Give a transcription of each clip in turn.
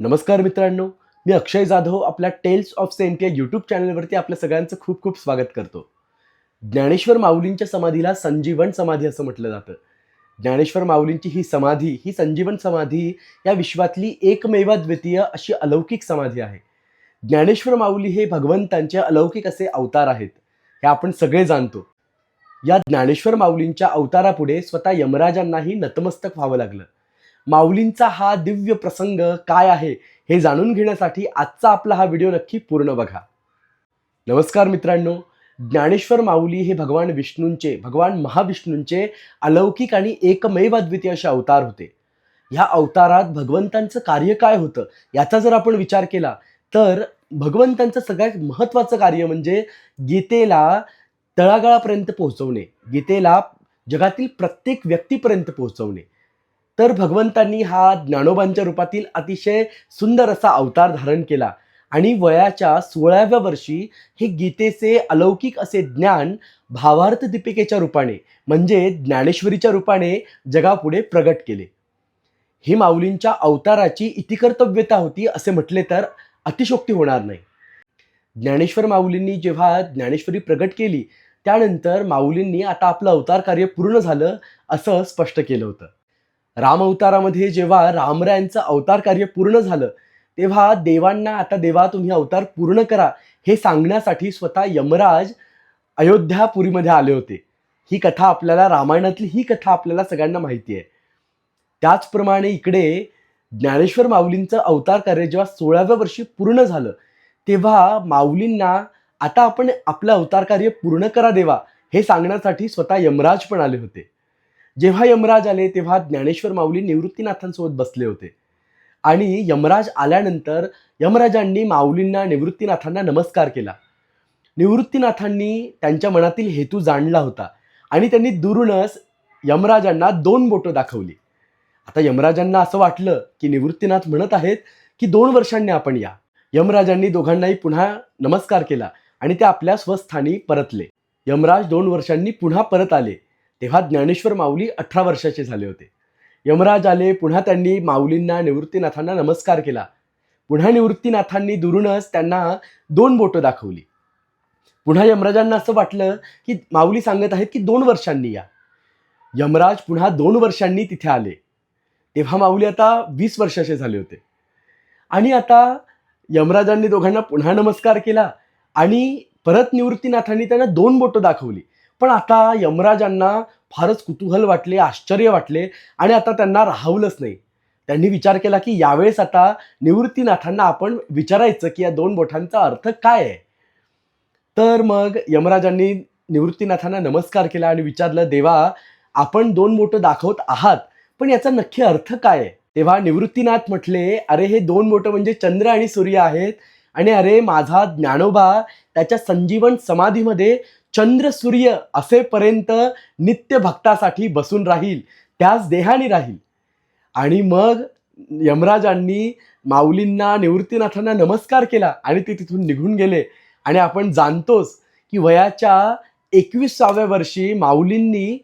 नमस्कार मित्रांनो मी अक्षय जाधव आपल्या टेल्स ऑफ सेंट या यूट्यूब चॅनलवरती आपल्या सगळ्यांचं खूप खूप स्वागत करतो. ज्ञानेश्वर माऊलींच्या समाधीला संजीवन समाधी असं म्हटलं जातं. ज्ञानेश्वर माऊलींची ही समाधी ही संजीवन समाधी या विश्वातली एकमेवाद्वितीय अशी अलौकिक समाधी आहे. ज्ञानेश्वर माऊली हे भगवंतांचे अलौकिक असे अवतार आहेत हे आपण सगळे जाणतो. या ज्ञानेश्वर माऊलींच्या अवतारापुढे स्वतः यमराजांनाही नतमस्तक व्हावं लागलं. माऊलींचा हा दिव्य प्रसंग काय आहे हे जाणून घेण्यासाठी आजचा आपला हा व्हिडिओ नक्की पूर्ण बघा. नमस्कार मित्रांनो ज्ञानेश्वर माऊली हे भगवान विष्णूंचे भगवान महाविष्णूंचे अलौकिक आणि एकमेव अद्वितीय असे अवतार होते. ह्या अवतारात भगवंतांचं कार्य काय होतं याचा जर आपण विचार केला तर भगवंतांचं सगळ्यात महत्त्वाचं कार्य म्हणजे गीतेला तळागाळापर्यंत पोहोचवणे गीतेला जगातील प्रत्येक व्यक्तीपर्यंत पोहोचवणे. तर भगवंतांनी हा ज्ञानोबांच्या रूपातील अतिशय सुंदर असा अवतार धारण केला. आणि वयाच्या सोळाव्या वर्षी हे गीतेचे अलौकिक असे ज्ञान भावार्थ दीपिकेच्या रूपाने म्हणजे ज्ञानेश्वरीच्या रूपाने जगापुढे प्रगट केले. ही माऊलींच्या अवताराची इतिकर्तव्यता होती असे म्हटले तर अतिशोक्ती होणार नाही. ज्ञानेश्वर माऊलींनी जेव्हा ज्ञानेश्वरी प्रगट केली त्यानंतर माऊलींनी आता आपलं अवतार कार्य पूर्ण झालं असं स्पष्ट केलं होतं. राम अवतारामध्ये जेव्हा रामरायांचं अवतार कार्य पूर्ण झालं तेव्हा देवांना आता देवा तुम्ही अवतार पूर्ण करा हे सांगण्यासाठी स्वतः यमराज अयोध्यापुरीमध्ये आले होते. ही कथा आपल्याला रामायणातली ही कथा आपल्याला सगळ्यांना माहिती आहे. त्याचप्रमाणे इकडे ज्ञानेश्वर माऊलींचं अवतार कार्य जेव्हा सोळाव्या वर्षी पूर्ण झालं तेव्हा माऊलींना आता आपण आपलं अवतार कार्य पूर्ण करा देवा हे सांगण्यासाठी स्वतः यमराज पण आले होते. जेव्हा यमराज आले तेव्हा ज्ञानेश्वर माऊली निवृत्तीनाथांसोबत बसले होते. आणि यमराज आल्यानंतर यमराजांनी माऊलींना निवृत्तीनाथांना नमस्कार केला. निवृत्तीनाथांनी त्यांच्या मनातील हेतू जाणला होता आणि त्यांनी दुरूनच यमराजांना दोन बोटं दाखवली. आता यमराजांना असं वाटलं की निवृत्तीनाथ म्हणत आहेत की दोन वर्षांनी आपण या. यमराजांनी दोघांनाही पुन्हा नमस्कार केला आणि ते आपल्या स्वस्थानी परतले. यमराज दोन वर्षांनी पुन्हा परत आले. तेव्हा ज्ञानेश्वर माऊली अठरा वर्षाचे झाले होते. यमराज आले पुन्हा त्यांनी माऊलींना निवृत्तीनाथांना नमस्कार केला. पुन्हा निवृत्तीनाथांनी दुरूनच त्यांना दोन बोटं दाखवली. पुन्हा यमराजांना असं वाटलं की माऊली सांगत आहेत की दोन वर्षांनी या. यमराज पुन्हा दोन वर्षांनी तिथे आले. तेव्हा माऊली आता वीस वर्षाचे झाले होते. आणि आता यमराजांनी दोघांना पुन्हा नमस्कार केला आणि परत निवृत्तीनाथांनी त्यांना दोन बोटं दाखवली. पण आता यमराजांना फारच कुतूहल वाटले आश्चर्य वाटले आणि आता त्यांना राहवलंच नाही. त्यांनी विचार केला की यावेळेस आता निवृत्तीनाथांना आपण विचारायचं की या दोन बोटांचा अर्थ काय आहे? तर मग यमराजांनी निवृत्तीनाथांना नमस्कार केला आणि विचारलं देवा आपण दोन बोटं दाखवत आहात पण याचा नक्की अर्थ काय आहे? तेव्हा निवृत्तीनाथ म्हटले अरे हे दोन बोटं म्हणजे चंद्र आणि सूर्य आहेत आणि अरे माझा ज्ञानोबा त्याच्या संजीवन समाधीमध्ये चंद्र सूर्य असेपर्यंत नित्य भक्तासाठी बसून राहील त्याच देहाने राहील. आणि मग यमराजांनी माऊलींना निवृत्तीनाथांना नमस्कार केला आणि ते तिथून निघून गेले. आणि आपण जाणतोच की वयाच्या एकविसाव्या वर्षी माऊलींनी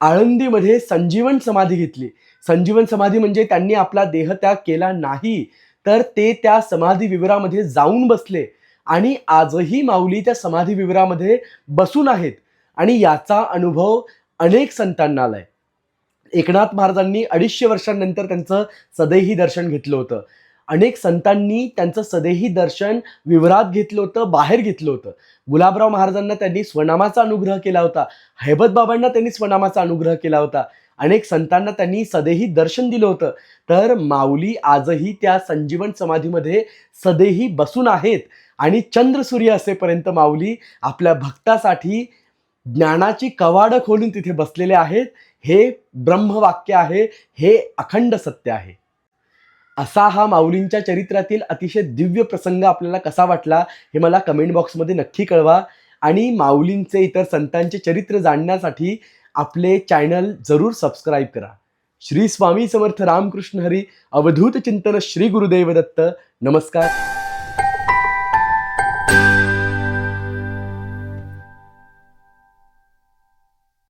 आळंदीमध्ये संजीवन समाधी घेतली. संजीवन समाधी म्हणजे त्यांनी आपला देहत्याग केला नाही तर ते त्या समाधी विवरामध्ये जाऊन बसले. आणि आजही माऊली त्या समाधी विवरामध्ये बसून आहेत. आणि याचा अनुभव अनेक संतांना आलाय. एकनाथ महाराजांनी अडीचशे वर्षांनंतर त्यांचं सदैही दर्शन घेतलं होतं. अनेक संतांनी त्यांचं सदैही दर्शन विवरात घेतलं होतं बाहेर घेतलं होतं. गुलाबराव महाराजांना त्यांनी स्वनामाचा अनुग्रह केला होता. हैबत बाबांना त्यांनी स्वनामाचा अनुग्रह केला होता. अनेक संतांना त्यांनी सदैही दर्शन दिलं होतं. तर माऊली आजही त्या संजीवन समाधीमध्ये सदैही बसून आहेत. आणि चंद्र सूर्य असेपर्यंत माऊली आपल्या भक्तासाठी ज्ञानाची कवाडं खोलून तिथे बसलेले आहेत. हे ब्रह्मवाक्य आहे. हे अखंड सत्य आहे. असा हा माऊलींच्या चरित्रातील अतिशय दिव्य प्रसंग आपल्याला कसा वाटला हे मला कमेंट बॉक्समध्ये नक्की कळवा. आणि माऊलींचे इतर संतांचे चरित्र जाणण्यासाठी आपले चॅनल जरूर सबस्क्राईब करा. श्री स्वामी समर्थ रामकृष्ण हरी. अवधूत चिंतन श्री गुरुदेव दत्त नमस्कार.